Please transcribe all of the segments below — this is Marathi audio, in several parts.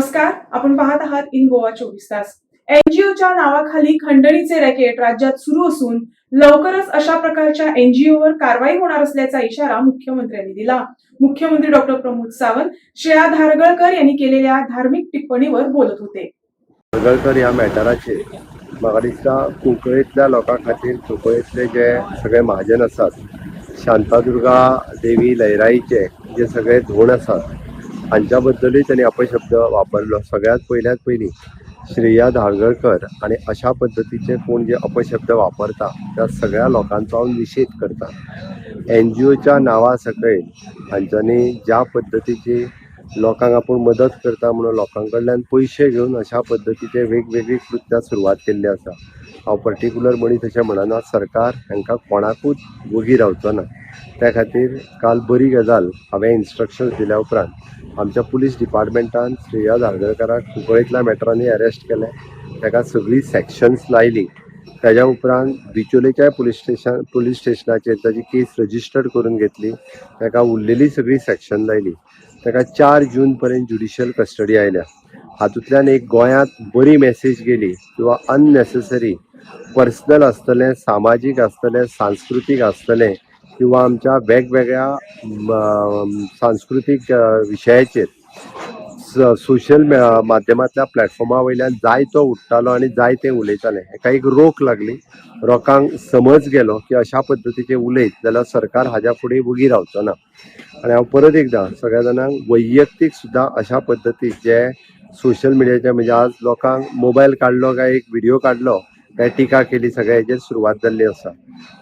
नमस्कार आपण पाहत आहात इन गोवा चोवीस तास. एनजीओच्या नावाखाली खंडणीचे रॅकेट राज्यात सुरू असून लवकरच अशा प्रकारच्या एनजीओवर कारवाई होणार असल्याचा इशारा मुख्यमंत्र्यांनी दिला. मुख्यमंत्री डॉक्टर प्रमोद सावंत श्रेया धारगळकर यांनी केलेल्या धार्मिक टिप्पणीवर बोलत होते. धारगळकर या मॅटराचे म्हाका दिसता कुंकळेंतल्या लोकां खातीर कुंकळेतले जे सगळे महाजन आसात शांतादुर्गा देवी लयराईचे जे सगळे धोण आसात हांच्या त्यांनी अपशब्द वापरलो. सगळ्यात पयल्यात पयलीं श्रेया धारगळकर आणि अशा पद्दतीचे कोण जे अपशब्द वापरता त्या सगळ्या लोकांचो हांव निशेध करता एन जी ओच्या नांवा सकयल हांच्यांनी ज्या पद्दतीची लोकांक आपूण मदत करता म्हणून लोकां कडल्यान पयशे घेवन अशा पद्दतीचे वेगवेगळी कृत्यां सुरवात केल्ली आसा हांव पर्टिक्युलर मनीस अशें म्हणना सरकार हांकां कोणाकूच वगी रावचो ना. त्या खातीर काल बरी गजाल हांवें इन्स्ट्रक्शन्स दिल्या उपरांत. आमच्या पुलीस डिपार्टमेंटान श्रेया धारगळकाराक कुंकळेंतल्या मॅटरांनी अरेस्ट केलें. ताका सगळीं सॅक्शन्स लायलीं. ताज्या उपरांत बिचोलेच्याय पुलीस स्टेशन पुलीस स्टेशनाचेर ताची केस रजिस्टर्ड करून घेतली. ताका उरलेली सगळी सॅक्शन लायली. ताका चार जून पर्यंत ज्युडिशियल कस्टडी आयल्या. हातूंतल्यान एक गोंयांत बरी मॅसेज गेली किंवा अननेसेसरी पर्सनल आसतलें सामाजीक आसतलें सांस्कृतीक आसतलें किंवा आमच्या वेगवेगळ्या सांस्कृतीक विशयाचेर सोशल म- माध्यमांतल्या प्लॅटफॉर्मा वयल्यान जाय तो उठ्ठालो आनी जाय तें उलयताले. हेका एक रोख लागली. लोकांक समज गेलो की अशा पद्दतीचे उलयत जाल्यार सरकार हाज्या फुडें उगी रावचो ना आनी हांव परत एकदां सगळ्या जाणांक वैयक्तीक सुद्दां अशा पद्दतीक जे सोशल मिडियाचे म्हणजे आज लोकांक मोबायल काडलो काय एक व्हिडिओ काडलो काय टिका केली सगळ्या हेजेर सुरवात जाल्ली आसा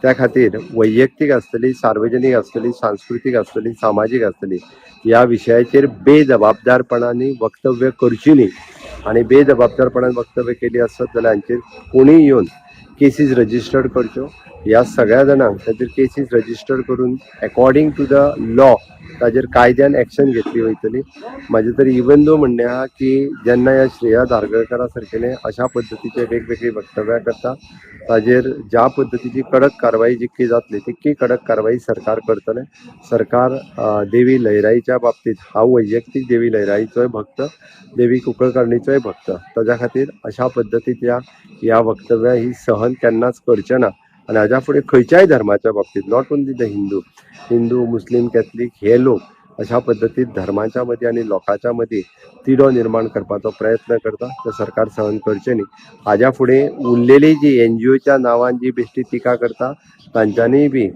त्या खातीर वैयक्तीक आसतली सार्वजनीक आसतली सांस्कृतीक आसतली सामाजीक आसतली ह्या विशयाचेर बेजबाबदारपणांनी वक्तव्य करची न्ही आनी बेजबाबदारपणान वक्तव्य केली आसत जाल्यार हांचेर कोणीय येवन केसीस रजिस्टर्ड करच्यो. ह्या सगळ्या जाणांक ताचेर केसीस रजिस्टर्ड करून अकॉर्डिंग टू द लॉ ताजेर कायद्यान एक्शन घेतली वयतली म्हाजे तरी इवन दो म्हणणें आहा की जेन्ना ह्या श्रेया धारगळकरा सारकेले अशा पद्दतीचे वेगवेगळी वक्तव्यां करता ताजेर ज्या पद्दतीची कडक कारवाई जितकी जातली तितकी कडक कारवाई सरकार करतले सरकार देवी लयराईच्या बाबतीत हांव वैयक्तीक देवी लयराईचोय भक्त देवी कुंकळकर्णीचोय भक्त. ताज्या खातीर अशा पद्दतीच्या ह्या वक्तव्यां ही सहन केन्नाच करचे ना आनी हाज्या फुडें खंयच्याय धर्माच्या बाबतीत not only the Hindu Hindu Muslim Catholic हे लोक अशा पद्दतीत धर्माच्या मदीं आनी लोकांच्या मदीं तिडो निर्माण करपाचो प्रयत्न करता ते सरकार सहन करचे न्ही. हाज्या फुडें उरलेली जी एन जी ओच्या नांवान जी बेश्टी टिका करता तांच्यांनीय बी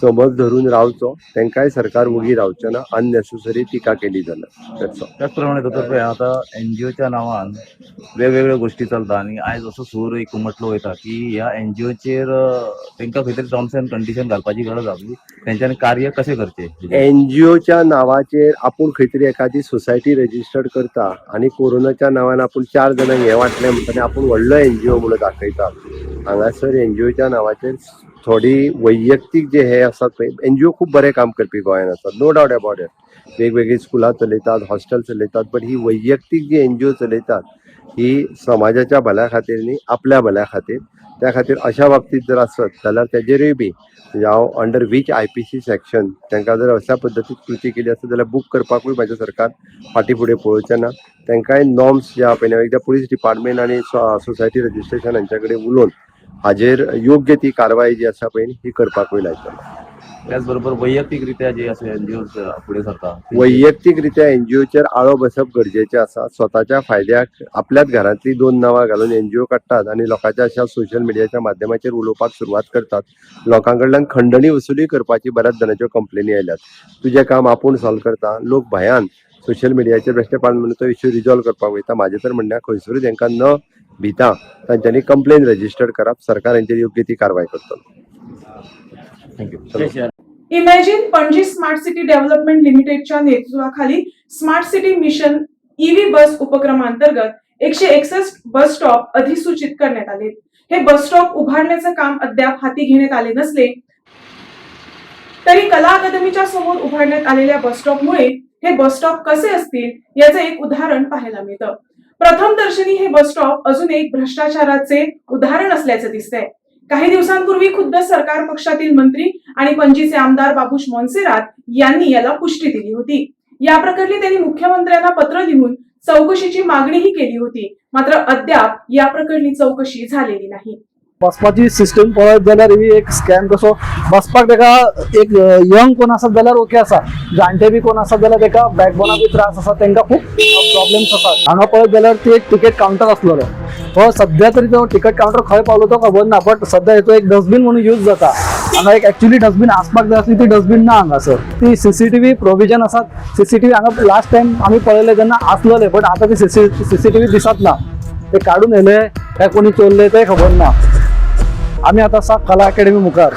समज धरून रावचो. तांकांय सरकार वगी रावचें ना. अननेसेसरी टिका केली जाल्यार all. त्याचप्रमाणे दोतोर आता एनजीओच्या नावान वेगवेगळ्यो गोष्टी चलता आणि आयज असो सूर एक उमटलो वयता की ह्या एनजीओचेर तांकां खंय तरी टर्म्स अँड कंडिशन घालपाची गरज आसली तेंच्यांनी कार्य कशें करचें? एन जी ओच्या नांवाचेर आपूण खंय तरी एखादी सोसायटी रजिस्टर्ड करता आनी कोरोनाच्या नांवान आपूण चार जाणांक हें वाटलें म्हणटना आपूण व्हडलो एन जी ओ म्हणून दाखयता. हांगासर एन जी ओच्या नांवाचेर थोडी वैयक्तीक जे हे आसात पळय एन जी ओ खूब बरें काम करपी गोंयांत आसात नो डावट अबावट इट वेगवेगळी स्कुलां चलयतात हॉस्टेल चलयतात बट ही वैयक्तीक जी एन जी ओ चलयतात ही समाजाच्या भल्या खातीर न्ही आपल्या भल्या खातीर त्या खातीर अशा बाबतीत जर आसत जाल्यार तेजेरूय बी हांव under which I P C section तांकां जर अशा पद्दतीन कृती केली आसत जाल्यार बूक करपाकूय म्हाजें सरकार फाटीं फुडें पळोवचें ना. तांकांय नॉर्म्स जे आहा पळय एकदां पुलीस डिपार्टमेंट आनी सोसायटी रजिस्ट्रेशन हांचे कडेन उलोवन हाजेर योग्य ती कारवाय जी आसा पळय ही करपाकूय लायतलो त्याचबरोबर वैयक्तिकरित्या जे असे एनजीओ पुढे सरता वैयक्तिकरित्या एनजीओचेर आळो बसप गरजेचें आसा स्वताच्या फायद्याक आपल्याच घरांतली दोन नांवां घालून एनजीओ काडटात आनी लोकांच्या अशा सोशल मिडियाच्या माध्यमाचेर उलोवपाक सुरवात करतात. लोकां कडल्यान खंडणी वसुली करपाची बऱ्याच जाणांच्यो कंप्लेनी आयल्यात. तुजें काम आपूण सॉल्व करता लोक भयान सोशल मिडियाचेर बेश्टे पान म्हणून तो इश्यू रिजॉल्व करपाक वयता. म्हाजे तर म्हणण्या खंयसरूय तांकां न भिता तांच्यांनी कंप्लेन रजिस्टर करप सरकार हेंचेर योग्य ती कारवाय करतलो. Thank you imagine Panaji smart city development लिमिटेडच्या नेतृत्वाखाली smart city mission EV bus उपक्रमांतर्गत एकशे एकसष्ट बस स्टॉप अधिसूचित करण्यात आले. हे बस स्टॉप उभारण्याचं काम अद्याप हाती घेण्यात आले नसले तरी कला अकादमीच्या समोर उभारण्यात आलेल्या बस स्टॉपमुळे हे बस स्टॉप कसे असतील याचं एक उदाहरण पाहायला मिळतं. प्रथम दर्शनी हे बस स्टॉप अजून एक भ्रष्टाचाराचे उदाहरण असल्याचं दिसतंय. काही दिवसांपूर्वी खुद्द सरकार पक्षातील मंत्री आणि पणजीचे आमदार बाबूश मोन्सेरात यांनी याला पुष्टी दिली होती. या प्रकरणी त्यांनी मुख्यमंत्र्यांना पत्र लिहून चौकशीची मागणीही केली होती. मात्र अद्याप या प्रकरणी चौकशी झालेली नाही. बसपाची सिस्टम पळयत जाल्यार ही एक स्कॅम कसो बसपाक तेका एक यंग कोण आसात जाल्यार ओके आसा जाणटे बी कोण आसात जाल्यार तेका बॅकबोना बी त्रास आसा तेंका खूब प्रॉब्लेम्स आसात हांगा पळयत जाल्यार ती एक टिकेट काउंटर आसलेलो हो सध्या तरी तो टिकेट काउंटर खंय पावलो तो खबर ना बट सध्या हेचो एक डस्टबीन म्हणून यूज जाता. हांगा एक ऍक्च्युली डस्टबीन आसपाक जाय आसली ती डस्टबीन ना हांगासर ती सीसीटीव्ही प्रोविजन आसात सीसीटीव्ही हांगा लास्ट टाइम आमी पळयले जेन्ना आसलेले बट आतां ती सीसीटीव्ही दिसत ना. ते काडून येले काय कोणी चोरले ते खबर ना. आम्ही आता सा कला अकॅडमी मुखार.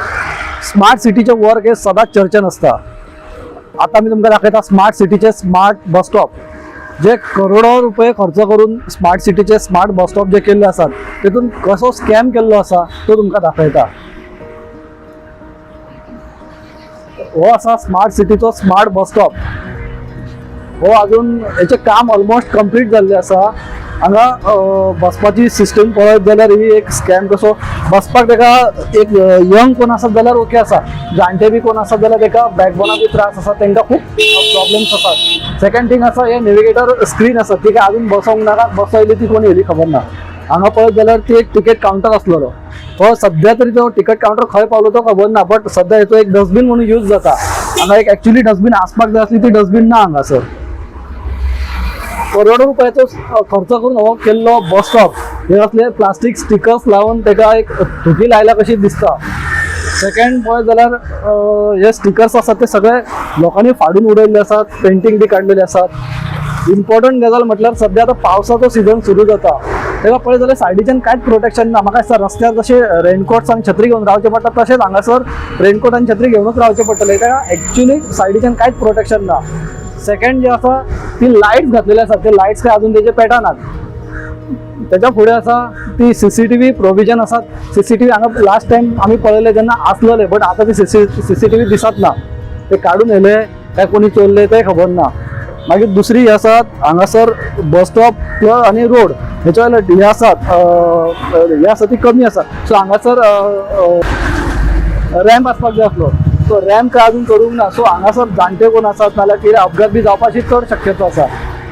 स्मार्ट सिटीचे वर्क हे सदांच चर्चेन आसता आता मी तुमकां दाखयता स्मार्ट सिटीचे स्मार्ट बस स्टॉप जे करोडो रुपये खर्च करून स्मार्ट सिटीचे स्मार्ट बस स्टॉप जे केल्ले आसात तेतून कसो स्कॅम केल्लो आसा तो तुमकां दाखयता हो आसा स्मार्ट सिटीचो स्मार्ट बस स्टॉप हो अजून हेचें काम ऑलमोस्ट कंप्लीट जाल्लें आसा हांगा बसपाची सिस्टम पळयत जाल्यार ही एक स्कॅम कसो बसपाक तेका एक यंग कोण आसत जाल्यार ओके आसा जाणटे बी कोण आसत जाल्यार तेका बॅकबोना बी त्रास आसा तेंकां खूब प्रॉब्लेम्स आसात सेकंड थिंग आसा हे नेविगेटर स्क्रीन आसा ती काय अजून बसोंक नाका बसयली ती कोणी येली खबर ना हांगा पळयत जाल्यार ती एक टिकेट काउंटर आसलेलो हो सध्या तरी तो टिकेट काउंटर खंय पावलो तो खबर ना बट सध्या हेचो एक डस्टबीन म्हणून यूज जाता. हांगा एक ऍक्च्युली डस्टबीन आसपाक जाय आसली ती डस्टबीन ना हांगासर करोडो रुपयाचो खर्च करून हो केल्लो बस स्टॉप हे असले प्लास्टीक स्टिकर्स लावून ताका एक धुकी लायल्या कशी दिसता सेकंड पळयत जाल्यार हे स्टिकर्स आसात ते सगळे लोकांनी फाडून उडयल्ले आसात पेंटींग बी काडलेले आसात इम्पॉर्टंट गजाल म्हटल्यार सध्या आतां पावसाचो सिजन सुरू जाता तेका पळयत जाल्यार सायडीच्यान कांयच प्रोटेक्शन ना म्हाका दिसता रस्त्यार जशे रेनकोट्स आनी छत्री घेवन रावचें पडटा तशेंच हांगासर रेनकोट आनी छत्री घेवनूच रावचें पडटलें तेका एक्च्युली सायडीच्यान कांयच प्रोटेक्शन ना सेकंड जे आसा ती लाईट्स घातलेले आसात ते लाईट्स काय अजून तेजे पेटनात त्याच्या पुढे असा ती C C T CCTV provision आसात व्ही हांगा लास्ट टाइम आम्ही पळयले तेन्ना आसलेले बट आता ती C C C C T V दिसत ना ते काडून येले काय कोणी चोरले ते खबर ना. मागीर दुसरी ही आसात हांगासर बस स्टॉप आनी रोड हेच्या वयले हे आसात हे आसा ती कमी आसा सो हांगासर रॅम्प आसपाक जाय आसलो सो रॅम्प काय अजून करूंक ना. सो हांगासर जाणटे कोण आसात नाल्यार कितें अपघात बी जावपाची चड शक्यता आसा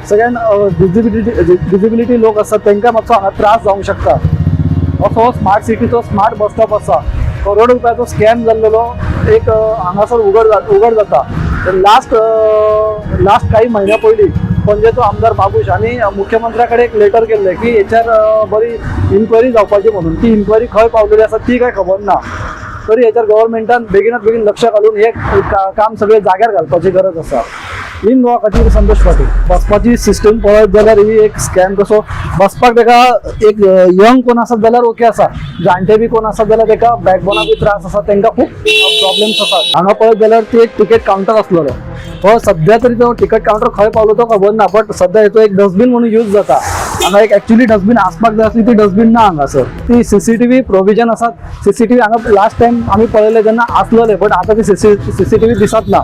सगळ्यान विजिबिलिटी विजिबिलिटी लोक असतात त्यांना मातसो हांगा त्रास जावंक शकता असो स्मार्ट सिटीचो स्मार्ट बस स्टॉप आसा करोड रुपयाचो स्कॅम जाल्लेलो एक हांगासर उगड जा- उगड जाता. लास्ट लास्ट काही महिन्या पयलीं पणजेचो आमदार बाबूश आनी मुख्यमंत्र्या कडेन एक लेटर केल्लें की हेचेर बरी इन्क्वायरी जावपाची म्हणून. ती इन्क्वायरी खंय पावलेली आसा ती काय खबर ना. तरी हेचेर गव्हर्मेंटान बेगिनात बेगीन लक्ष घालून हे का- काम सगळे जाग्यार घालपाची गरज आसा इन गोवा खातीर संतोष पाटील. बसपाची सिस्टम पळयत जाल्यार ही एक स्कॅम कसो? बसपाक तेका एक यंग कोण आसत जाल्यार ओके आसा जाणटे बी कोण आसा जाल्यार तेका बॅकबोना बी त्रास आसा तेंकां खूब प्रॉब्लेम्स आसात हांगा पळयत जाल्यार ती एक टिकेट काउंटर आसलेलो हो सध्या तरी तो टिकेट काउंटर खंय पावलो तो खबर ना बट सध्या हेचो एक डस्टबीन म्हणून यूज जाता. हांगा एक ॲक्च्युली डस्टबीन आसपाक जाय आसली ती डस्टबीन ना हांगासर ती C C T V provision आसात सीसीटीव्ही हांगा लास्ट टायम आमी पळयले तेन्ना आसलेले बट आतां ती सीसीटीव्ही दिसत ना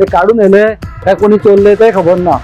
ते काडून येले काय कोणी चोरले ते खबर ना